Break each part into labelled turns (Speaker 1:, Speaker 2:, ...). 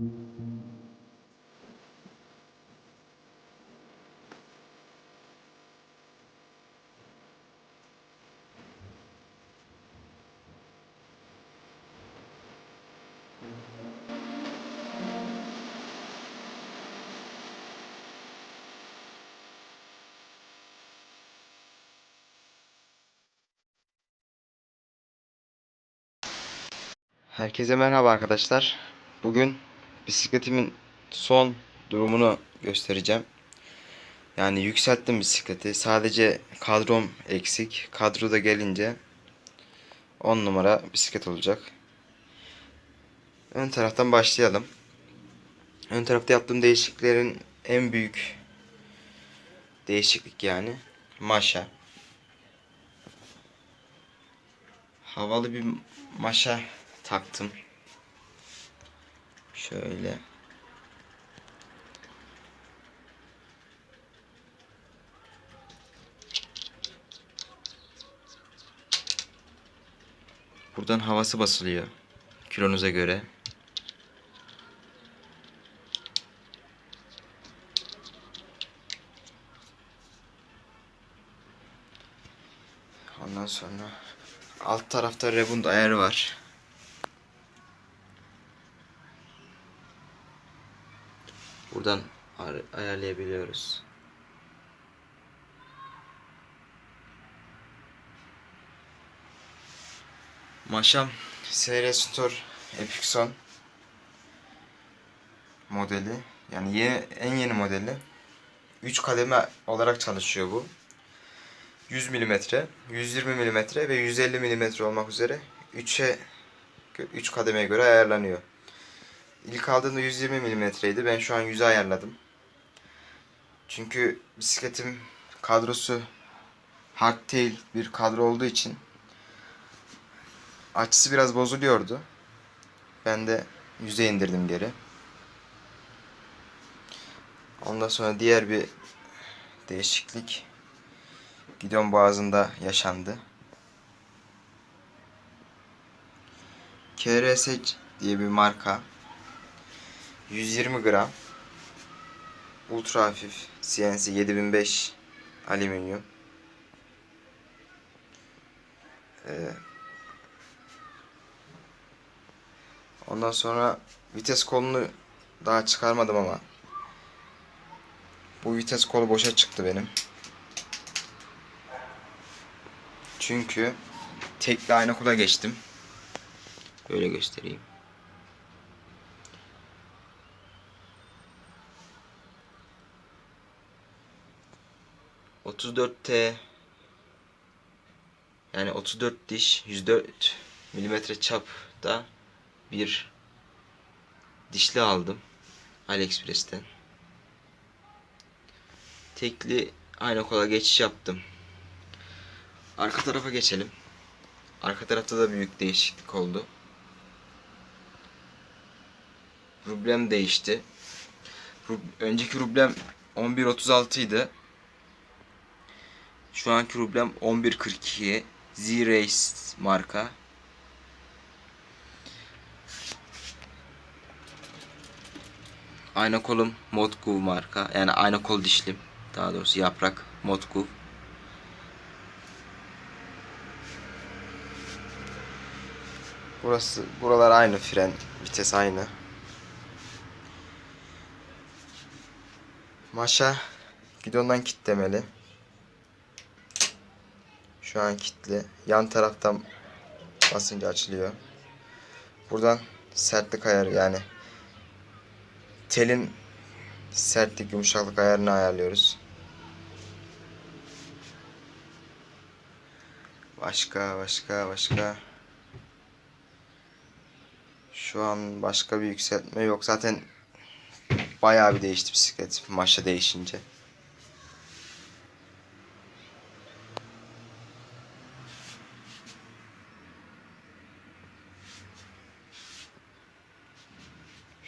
Speaker 1: Herkese merhaba arkadaşlar. Bugün bisikletimin son durumunu göstereceğim. Yani yükselttim bisikleti. Sadece kadrom eksik. Kadro da gelince 10 numara bisiklet olacak. Ön taraftan başlayalım. Ön tarafta yaptığım değişikliklerin en büyük değişiklik yani maşa. Havalı bir maşa taktım. Şöyle. Buradan havası basılıyor. Kilonuza göre. Ondan sonra alt tarafta rebund ayarı var. Buradan ay- ayarlayabiliyoruz. Maşam SR Store Epixon modeli. Yani yeni, en yeni modeli. 3 kademe olarak çalışıyor bu. 100 mm, 120 mm ve 150 mm olmak üzere 3'e 3 kademeye göre ayarlanıyor. İlk aldığımda 120 milimetreydi. Ben şu an 100'e ayarladım. Çünkü bisikletim kadrosu hardtail bir kadro olduğu için açısı biraz bozuluyordu. Ben de 100'e indirdim geri. Ondan sonra diğer bir değişiklik gidon boğazında yaşandı. KRS diye bir marka 120 gram ultra hafif CNC 7005 alüminyum. Ee, ondan sonra vites kolunu daha çıkarmadım ama bu vites kolu boşa çıktı benim. Çünkü tekli aynı kula geçtim. Böyle göstereyim 34T yani 34 diş 104 milimetre çapta bir dişli aldım AliExpress'ten. Tekli aynı kola geçiş yaptım. Arka tarafa geçelim. Arka tarafta da büyük değişiklik oldu. Rublem değişti. Rub- önceki rublem 11.36 idi. Şu anki rublem 11.42 Z-Race marka. Ayna kolum Modgu marka. Yani ayna kol dişlim. Daha doğrusu yaprak Modgu. Burası buralar aynı fren, vites aynı. Maşa gidondan kitlemeli. Şu an kilitli. Yan taraftan basınca açılıyor. Buradan sertlik ayarı yani telin sertlik yumuşaklık ayarını ayarlıyoruz. Başka başka başka şu an başka bir yükseltme yok. Zaten bayağı bir değişti bisiklet maşa değişince.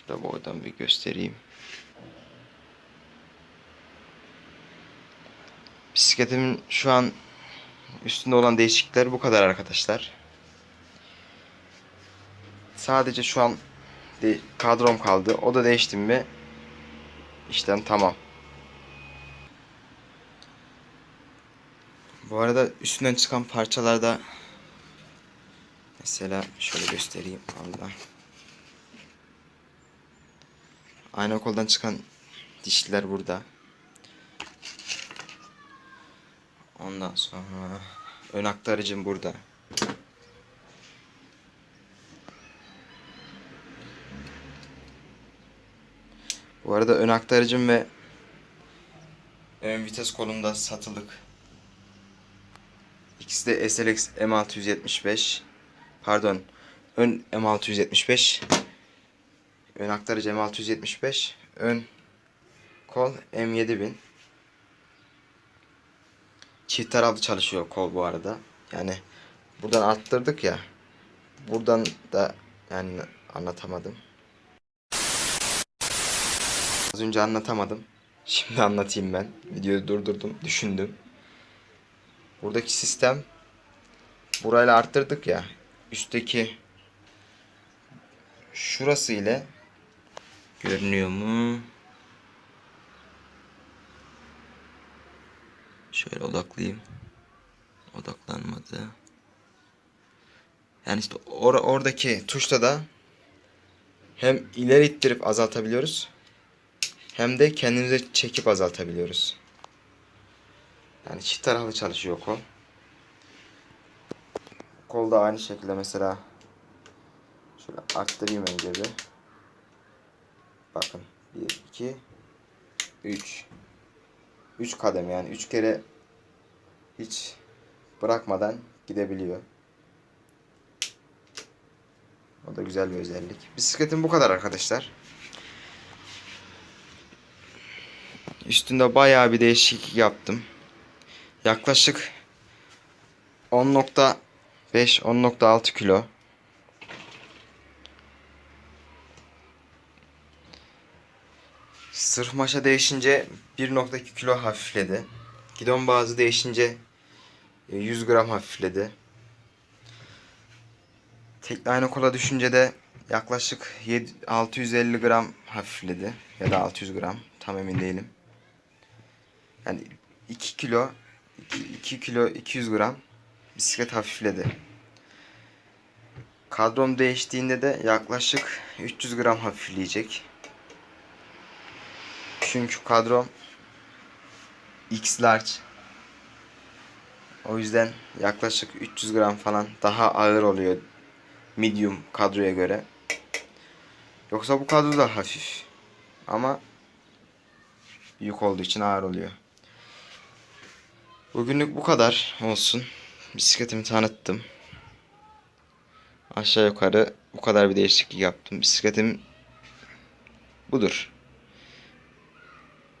Speaker 1: Şurada boydan bir göstereyim. Bisikletimin şu an üstünde olan değişiklikler bu kadar arkadaşlar. Sadece şu an kadrom kaldı. O da değiştim mi işlem tamam. Bu arada üstünden çıkan parçalarda mesela şöyle göstereyim Allah. Aynı koldan çıkan dişliler burada. Ondan sonra ön aktarıcım burada. Bu arada ön aktarıcım ve ön vites kolumda satılık. İkisi de SLX M675. Pardon. Ön M675. Ön aktarıcı M675. Ön kol M7000. Çift taraflı çalışıyor kol bu arada. Yani buradan arttırdık ya. Buradan da yani anlatamadım. Az önce anlatamadım. Şimdi anlatayım ben. Videoyu durdurdum, düşündüm. Buradaki sistem burayla arttırdık ya. Üstteki şurası ile görünüyor mu? Şöyle odaklayayım. Odaklanmadı. Yani işte or oradaki tuşta da hem ileri ittirip azaltabiliyoruz hem de kendimize çekip azaltabiliyoruz. Yani çift taraflı çalışıyor kol. Kol da aynı şekilde mesela şöyle arttırayım önce bir. Bakın 1 2 3 3 kadem yani 3 kere hiç bırakmadan gidebiliyor. O da güzel bir özellik. Bisikletim bu kadar arkadaşlar. Üstünde bayağı bir değişiklik yaptım. Yaklaşık 10.5 10.6 kilo. Sırf maşa değişince 1.2 kilo hafifledi. Gidon bazı değişince e, 100 gram hafifledi. Tekne aynı kola düşünce de yaklaşık 7, 650 gram hafifledi. Ya da 600 gram. Tam emin değilim. Yani 2 kilo 2, 2 kilo 200 gram bisiklet hafifledi. Kadrom değiştiğinde de yaklaşık 300 gram hafifleyecek. Çünkü kadrom X large. O yüzden yaklaşık 300 gram falan daha ağır oluyor medium kadroya göre. Yoksa bu kadro da hafif. Ama büyük olduğu için ağır oluyor. Bugünlük bu kadar olsun. Bisikletimi tanıttım. Aşağı yukarı bu kadar bir değişiklik yaptım. Bisikletim budur.